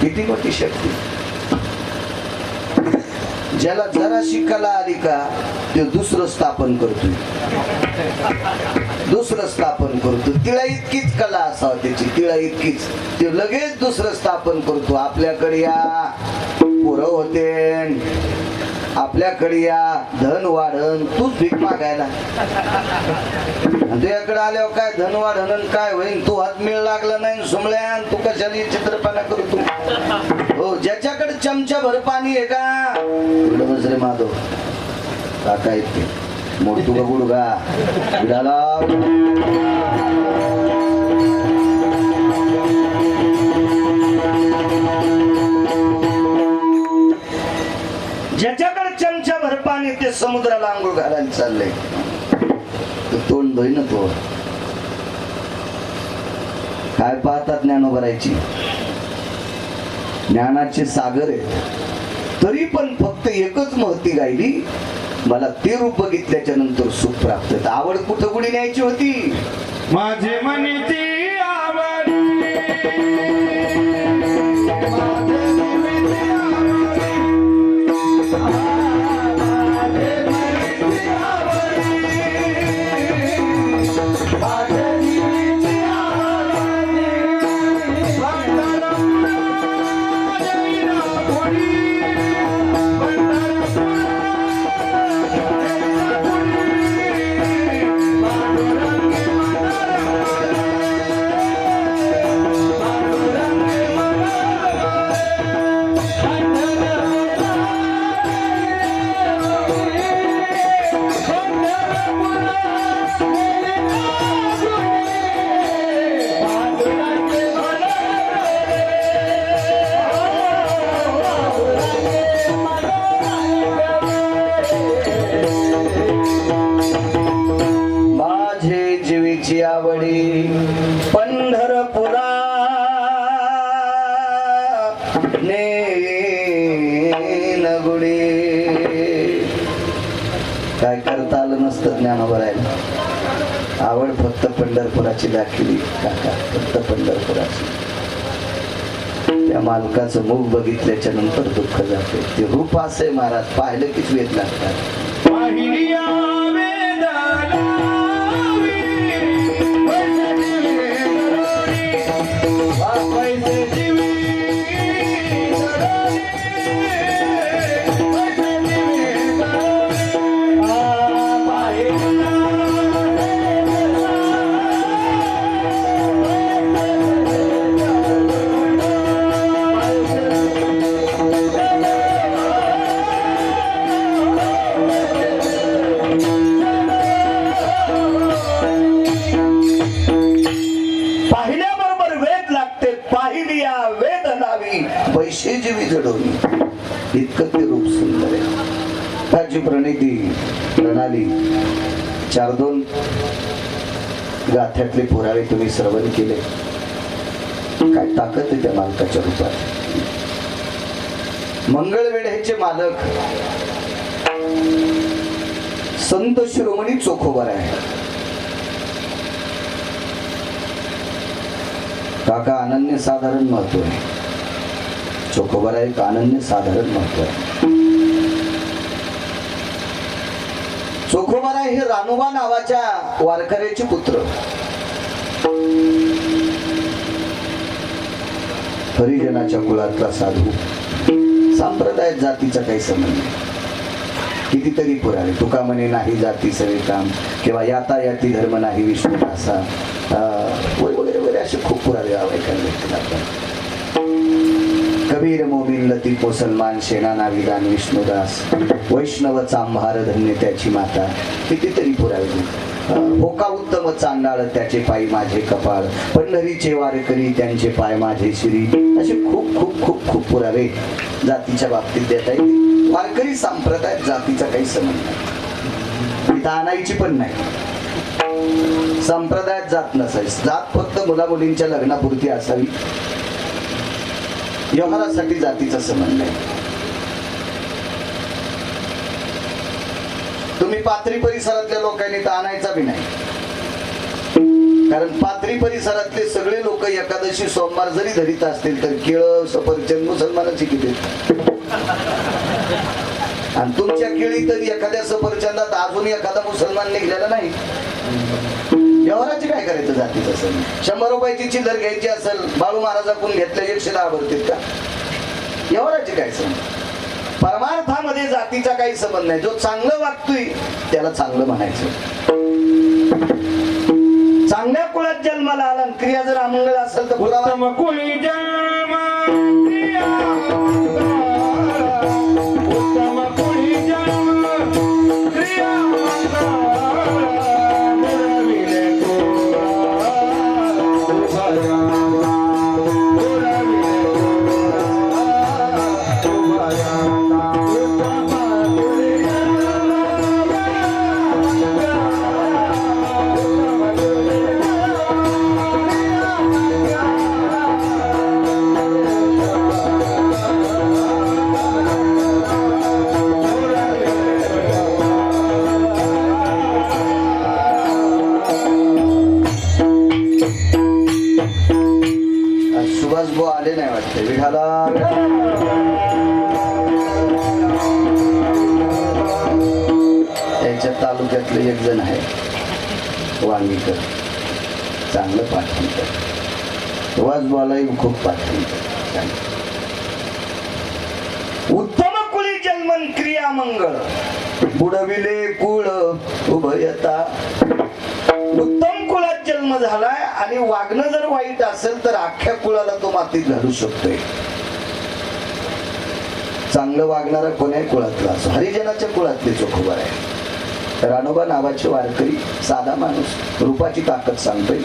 किती मोठी शक्ती ज्याला जरा कला आली का ते दुसरं स्थापन करतोय. दुसरं स्थापन करतो. तिला इतकीच कला असावं त्याची तिला इतकीच. ते लगेच दुसरं स्थापन करतो. आपल्याकडे या पोरं होते. आपल्याकडे या धन वाढन तूच भीक मागायला. तुझ्याकडे आल्यावर काय धन वाढन काय होईल तू हात मिळ लागला नाही सुमल्या तू कशाला चित्रपणा करू तू? हो ज्याच्याकडे चमचा भर पाणी आहे का? इकडं माधव. काका येते मोठू गुडगा विडाला. आणि ते समुद्राला आंघोळ घालायला चाललंय. तोंड धुई ना तो काय पाहतात ज्ञानोबरायची? ज्ञानाचे सागर आहेत. तरी पण फक्त एकच महती गायली मला ते रूप बघितल्याच्या नंतर सुख प्राप्त. आवड कुठं कुठे न्यायची होती? माझे मनीची माझे आवडी. पंढरपुरा. नेनगुडी काय करता आलं नसतं ज्ञानोबरायला आवड फक्त पंढरपुराची दाखिली. काका फक्त पंढरपुराची. त्या मालकाचं मुख बघितल्याच्या नंतर दुःख जाते. ते रूप असे महाराज पाहिलं कीच वेद लागतात. पाहिली वेदनावी पैसे जीवी जडवली इतकं ते रूप सुंदर आहे. त्याची प्रणिती प्रणाली चार दोन गाथ्यातले पुरावे तुम्ही श्रवण केले. काय ताकद आहे त्या मालकाच्या रूपात? मंगळवेढ्याचे मालक. संत शिरोमणी चोखोबर आहे काका अनन्य साधारण महत्त्व. आहे चोखोबारा एक अनन्य साधारण महत्त्व. आहे चोखोबारा हे रानोबा नावाच्या वारकऱ्याचे पुत्र. हरिजनाच्या कुळातला साधू. संप्रदाय जातीचा काही संबंध नाही. कितीतरी पुराणे तुका म्हणे नाही जाती सवे काम किंवा याता याती धर्म नाही विष्णू असा वगैरे असे खूप पुरावे ऐकायला कबीर मोमीन लतीफ मुसलमान सेना नाविदान विष्णुदास वैष्णव चांभार धन्य त्याची माता कितीतरी पुरावे होका उत्तम चांडाळ त्याचे पायी माझे कपाळ पंढरीचे वारकरी त्यांचे पाय माझे श्री असे खूप खूप खूप खूप पुरावे जातीच्या बाबतीत देता येईल वारकरी संप्रदाय जातीचा काही संबंध नाही इथं पण नाही संप्रदायात जात नसायच. जात फक्त मुला मुलींच्या लग्नापुरती असावी. व्यवहारासाठी जातीचा संबंध आहे. तुम्ही पात्री परिसरातल्या लोकांनी तर आणायचा बी नाही. कारण पात्री परिसरातले सगळे लोक एकादशी सोमवार जरी धरीत असतील तर केळ सफरचंद मुसलमानाची किती आणि तुमच्या केळी तर एखाद्या सफरचंदात अजून एखादा मुसलमान निघलेला नाही. व्यवहाराचे काय करायचं जातीचं असेल? शंभर रुपयाची चिल्लर घ्यायची असेल बाळू महाराजाकडून घेतल्या एकशे दहा भरतील का? व्यवहाराचे काय संबंध? परमार्थामध्ये जातीचा काही संबंध नाही. जो चांगलं वागतोय त्याला चांगलं म्हणायचं. चांगल्या कुळात जन्माला आला क्रिया जर अमंगल असेल तर कुळी जन्म चांगलं पाठवून कर सुभाष खूप पाठवून कर उत्तम कुळी जन्मन क्रिया मंगळ. बुडविले कुळ उभयता. उत्तम कुळात जन्म झालाय आणि वागणं जर वाईट असेल तर अख्ख्या कुळाला तो मातीत घालू शकतोय. चांगलं वागणारा कोण्याही कुळातला असो हरिजनाच्या कुळातली चोखोबर आहे. रानोबा नावाचे वारकरी साधा माणूस रूपाची ताकद सांगतोय.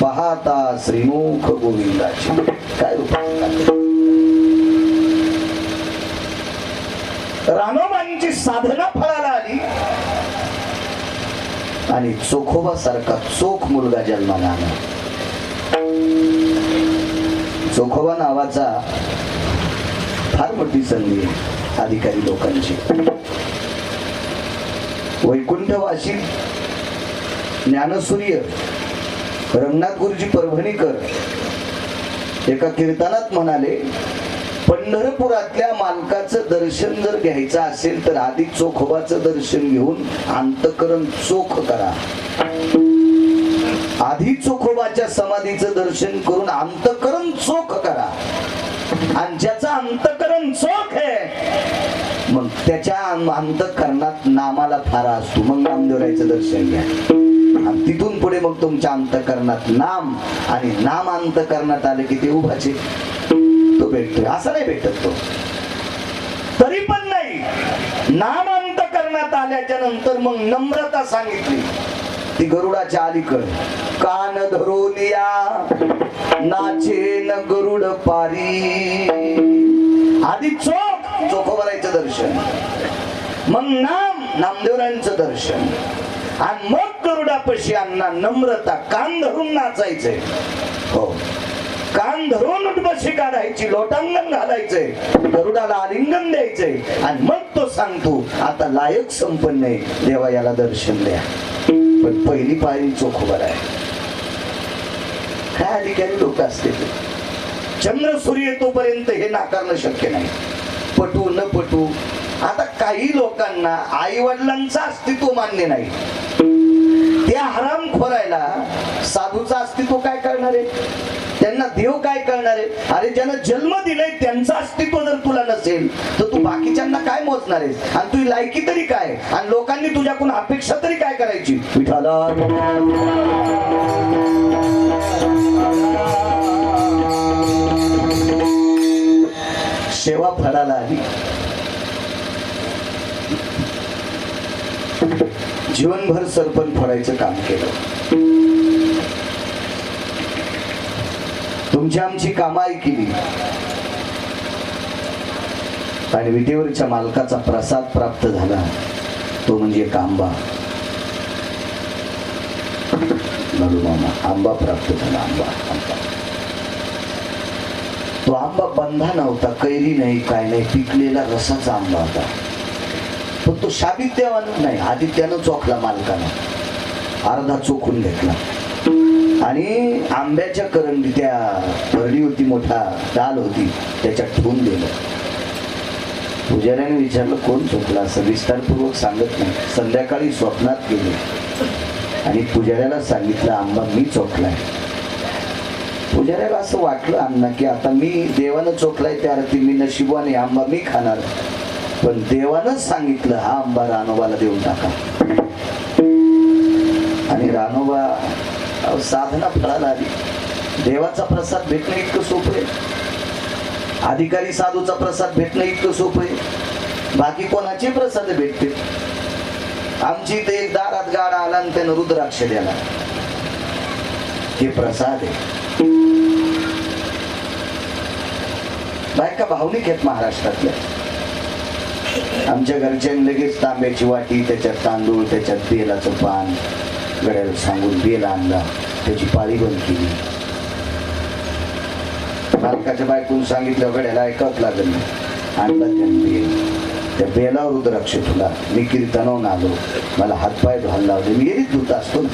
पाहता श्रीमुख गोविंदाची. काय रानोबांची साधना फळाला आली. आणि चोखोबा सारखा चोख मुलगा जन्माला आला. चोखोबा नावाचा फार मोठी संधी आहे अधिकारी लोकांची. वैकुंठवासी ज्ञानसूर्य रंगनाथ गुरुजी परभणीकर एका कीर्तनात म्हणाले पंढरपुरातल्या मालकाचं दर्शन जर घ्यायचं असेल तर आधी चोखोबाचं दर्शन घेऊन अंतकरण चोख करा. आधी चोखोबाच्या समाधीचं दर्शन करून अंतकरण चोख करा. आणि ज्याचं अंतकरण चोख आहे मग त्याच्या अंतकरणात नामाला फारा असतो. मग नामदेवरायचं दर्शन घ्या. आणि तिथून पुढे मग तुमच्या अंतकरणात नाम आणि नाम अंतकरणात आले की ते उभाचे. तो भेटतोय. असं नाही भेटत तो. तरी पण नाही. नाम अंतकरणात आल्याच्यानंतर मग नम्रता सांगितली. ती गरुडाच्या अलीकड. कान धरून या. नाचे न गरुड पारी. आधी चोख. चोखोबरायचं दर्शन. मग नाम नामदेवरायांचं दर्शन. आणि मग गरुडापशी अण्णा नम्रता कान धरून नाचायचंय. हो. कान धरून उठबशी काढायची लोटांगण घालायचंय. गरुडाला आलिंगन द्यायचंय. आणि मग तो सांगतो आता लायक संपन्न आहे. देवा याला दर्शन द्या. पण पहिली पायरी चोखोबर आहे काय अधिकारी लोक असते चंद्र सूर्य तोपर्यंत हे नाकारणं शक्य नाही. पटू न पटू. आता काही लोकांना आई वडिलांचं अस्तित्व मान्य नाही. त्या हराम खोरायला साधूचं अस्तित्व काय करणार? आहे त्यांना देव काय करणार? आहे अरे ज्यांना जन्म दिलाय त्यांचं अस्तित्व जर तुला नसेल तर तू बाकीच्यांना काय मोजणार आहेस? आणि तुझी लायकी तरी काय? आणि लोकांनी तुझ्याकडून अपेक्षा तरी काय करायची? विठाला सेवा फळाला आली. जीवनभर सरपण फळायचं काम केलं. तुमची आमची कामाई केली आणि विटेवरच्या मालकाचा प्रसाद प्राप्त झाला. तो म्हणजे एक आंबा मामा आंबा प्राप्त झाला आंबा आंबा. तो आंबा बंधा नव्हता कैरी नाही काय नाही पिकलेला रसाचा आंबा होता. पण तो शाबित देवानं नाही आदित्यानं चोखला मालकानं. अर्धा चोखून घेतला. आणि आंब्याच्या करंडी त्या भरडी होती मोठा डाल होती त्याच्यात ठेवून दिलं. पुजाऱ्याने विचारलं कोण चोखला? असं विस्तारपूर्वक सांगत नाही. संध्याकाळी स्वप्नात गेले. आणि पुजाऱ्याला सांगितलं आंबा मी चोखलाय. पुजाऱ्याला असं वाटलं अण्णा की आता मी देवानं चोखलाय त्या अर्थी मी नशिबाने आंबा मी खाणार. पण देवानंच सांगितलं हा आंबा रानोबाला देऊन टाका. आणि रानोबा साधना फळाला आली. देवाचा प्रसाद भेटणं इतकं सोपं आहे. अधिकारी साधूचा प्रसाद भेटणं इतकं सोपं आहे. बाकी कोणाचे प्रसाद भेटते आमची इथे एक दारात गाडा आला आणि त्यानं रुद्राक्ष द्याला हे प्रसाद आहे. बायका भावनिक आहेत महाराष्ट्रातल्या. आमच्या घरच्यांनी लगेच तांब्याची वाटी त्याच्यात तांदूळ त्याच्यात बेलाचं पान गड्याला सांगून बेल आणला त्याची पाळी बंद केली. बालकाच्या बायकून सांगितलं गड्याला ऐकावंच लागेल. आणला त्यांनी बेल. त्या बेलावर रुद्राक्ष तुला मी कीर्तनावून आलो. मला हातपाय धुवायला लावले. मी येरीच धुत असतो ना.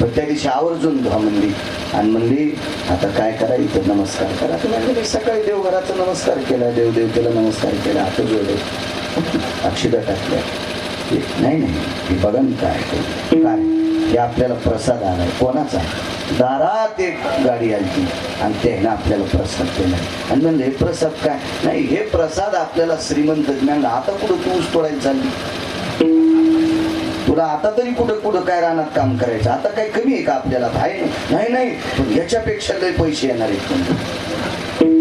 पण त्या दिवशी आवर्जून धुवा म्हणली आणि म्हणली आता काय करा इथं नमस्कार करा. तर म्हणलं, सकाळी देवघराचा नमस्कार केला देवदेवतेला नमस्कार केला आता जोडे अक्षिदा टाकल्या. नाही नाही हे बघा मी काय काय हे आपल्याला प्रसाद आलाय कोणाचा दारात एक गाडी आली आणि त्याने आपल्याला प्रसाद केला. आणि म्हणलं हे प्रसाद काय? नाही हे प्रसाद आपल्याला श्रीमंत ज्ञान आता कुठं तू ऊस तोडायला चालली? बघा आता तरी कुठं कुठं काय रानात काम करायचं? आता काही कमी आहे का आपल्याला? आहे नाही नाही. पण याच्यापेक्षा लय पैसे येणार आहेत.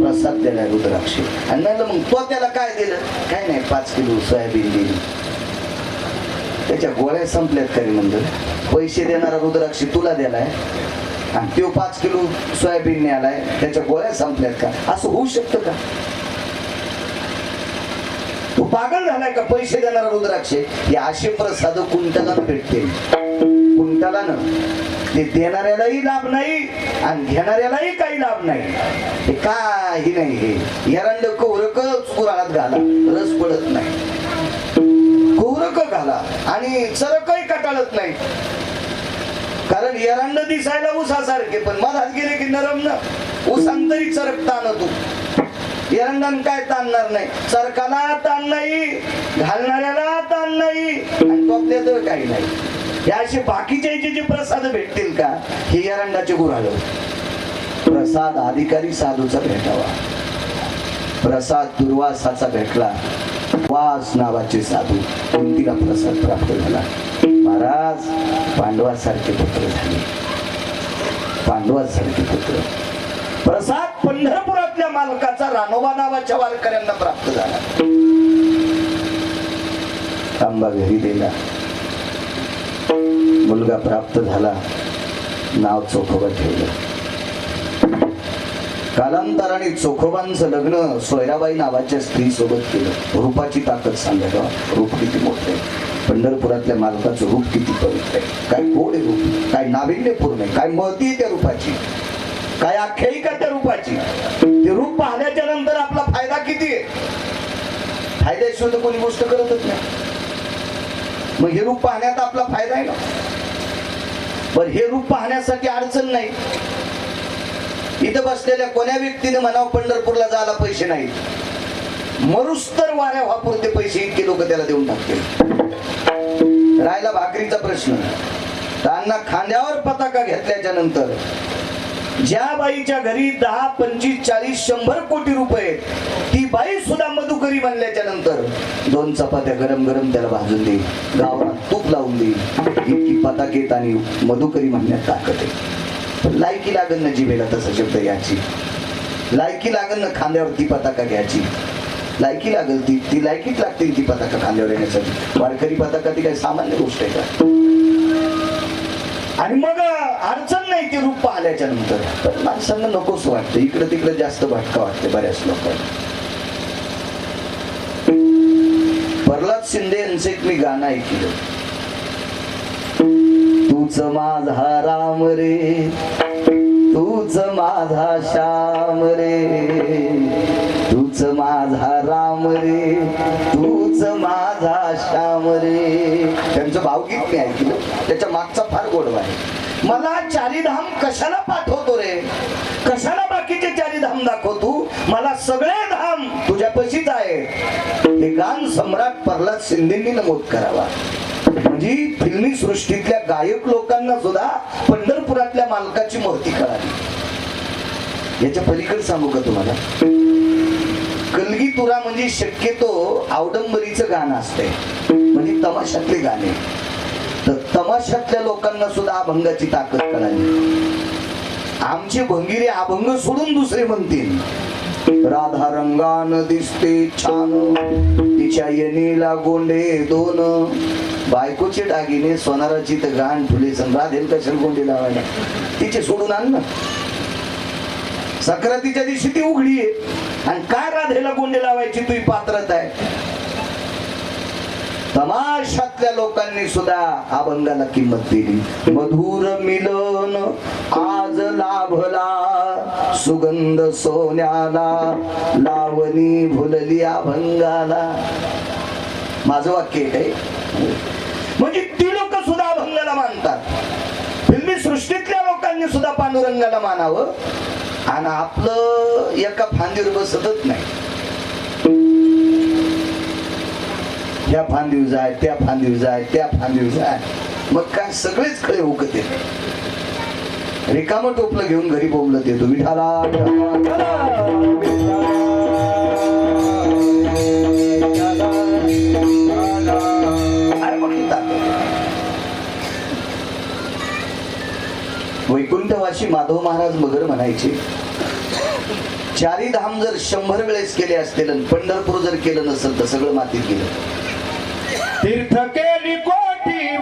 प्रसाद दिलाय रुद्राक्षी. आणि नाही मग तो त्याला काय दिलं? काय नाही पाच किलो सोयाबीन दिली. त्याच्या गोळ्या संपल्यात तरी म्हणलं पैसे देणारा रुद्राक्षी तुला दिलाय. आणि तो पाच किलो सोयाबीन आलाय त्याच्या गोळ्या संपल्यात का? असं होऊ शकतं का? तू पागल झालाय का? पैसे देणारा रुद्राक्ष? हे असे प्रसाद कुंटलानं भेटते कुंटलानं ते देणाऱ्यालाही लाभ नाही आणि घेणाऱ्यालाही काही लाभ नाही. हे काही नाही हे. एरंड कौरक कुराळात घाला. रस पडत नाही. कौरक घाला. आणि चरकही कटाळत नाही. कारण एरंड दिसायला उसासारखे पण मधात गेले की नरम न. उसांतरी सरकताना तू. एरंडान काय ताणणार नाही? सरकारला ताण नाही घालणाऱ्याला ताण नाही आणि तर काही नाही. हे असे बाकीच्या जे जे प्रसाद भेटतील का हे एरंडाचे गुराळ प्रसाद अधिकारी साधूचा भेटावा. प्रसाद दुर्वासाचा भेटला. वास नावाचे साधू कुंतीला प्रसाद प्राप्त झाला. महाराज पांडवासारखे पुत्र झाले. पांडवासारखे पुत्र. प्रसाद पंढरपुरातल्या मालकाचा रानोबा नावाच्या वारकऱ्यांना प्राप्त झाला. आंबा घरी दिला. मुलगा प्राप्त झाला. नाव चोखोबा ठेवलं. कालांतराने चोखोबांचं लग्न सोयराबाई नावाच्या स्त्री सोबत केलं. रूपाची ताकद सांगायला रूप किती मोठे पंढरपुरातल्या मालकाचं रूप किती पवित्र आहे. काय गोड आहे रूप. काय नाविन्यपूर्ण आहे. काय महती आहे त्या रूपाची. काय आख्यायिका त्या रूपाची? ते रूप पाहण्याच्या नंतर आपला फायदा किती आहे? फायद्याशिवाय तर कोणी गोष्ट करतच नाही. मग हे रूप पाहण्यात आपला फायदा आहे ना? पण हे रूप पाहण्यासाठी अडचण नाही. इथं बसलेल्या कोण्या व्यक्तीने म्हणावं पंढरपूरला जायला पैसे नाहीत मरुस्तर वाऱ्या वापरते पैसे इतके लोक त्याला देऊन टाकतील. राहिला भाकरीचा प्रश्न. त्यांना खांद्यावर पताका घेतल्याच्या नंतर ज्या बाईच्या घरी दहा पंचवीस चाळीस शंभर कोटी रुपये ती बाई सुद्धा मधुकरी बनल्याच्या नंतर दोन चपात्या गरम गरम त्याला भाजून दे गावात तूप लावून दे इतकी पताकेत आणि मधुकरी म्हणण्यात ताकद आहे. पण लायकी लागण ना जिभेला तसा शब्द याची. लायकी लागण ना खांद्यावरती पताका घ्यायची. लायकी लागल ती ती लायकीच लागते ती पताका खांद्यावर येण्यासाठी. वारकरी पताका ती काही सामान्य गोष्ट आहे का? आणि मग अडचण नाही ते रूप आल्याच्यानंतर. पण माणसांना नकोच वाटतं. इकडे तिकडे जास्त भटका वाटते बऱ्याच लोकांना. प्रल्हाद शिंदे यांचं एक मी गाणं ऐकलं. तूच माझा राम रे. तूच माझा श्याम रे. तूच माझा राम रे तूच माझा श्याम रे. त्यांचं भावगीत मी ऐकलं. त्याच्या मागचा फार गोडवा आहे. मला चारीधाम कशाला पाठवतो रे? कशाला बाकीचे चारीधाम दाखवतो? मला सगळे धाम तुझ्या पशीच आहे. हे गान सम्राट प्रल्हाद शिंदेनी नमूद करावा. म्हणजे फिल्मी सृष्टीतल्या गायक लोकांना सुद्धा पंढरपुरातल्या मालकाची मूर्ती कळाली. याच्या पलीकडे सांगू का तुम्हाला? कलगी तुरा म्हणजे शक्यतो आवडंबरीचं गाणं असते म्हणजे तमाशातले गाणे. तर तमाशातल्या लोकांना सुद्धा अभंगाची ताकद कळाली. आमचे भंगिरे अभंग सोडून दुसरे म्हणतील. राधा रंगान दिसते छान. तिच्या येणीला गोंडे दोन. बायकोचे दागिने सोनाराची तर गाण फुले राधेल कशाल गोंडे लावायला? तिचे सोडून आण ना. सक्रातीच्या दिवशी ती उघडी आहे. आणि काय राधेला गुंडे लावायची तुझी पात्रता आहे? तमाशातल्या लोकांनी सुद्धा अभंगाला किंमत दिली. मधुर मिलन आज लाभला सुगंध सोन्याला लावणी भुलली अभंगाला. माझं वाक्य आहे म्हणजे ती लोक सुद्धा अभंगाला मानतात. फिल्मी सृष्टीतल्या लोकांनी सुद्धा पांडुरंगाला मानावं. आणि आपलं एका फांदीवर बसतच नाही. या फांदीवर जाय त्या फांदीवर जाय त्या फांदीवर जाय. मग काय सगळेच खळे उकत येत रिकामं टोपलं घेऊन घरी बोंबलत येतो. विठाला वैकुंठवासी माधव महाराज मगर म्हणायचे चारी धाम जर शंभर वेळेस केले असतील आणि पंढरपूर जर केलं नसेल तर सगळं मातीत गेलं. तीर्थ केली कोटी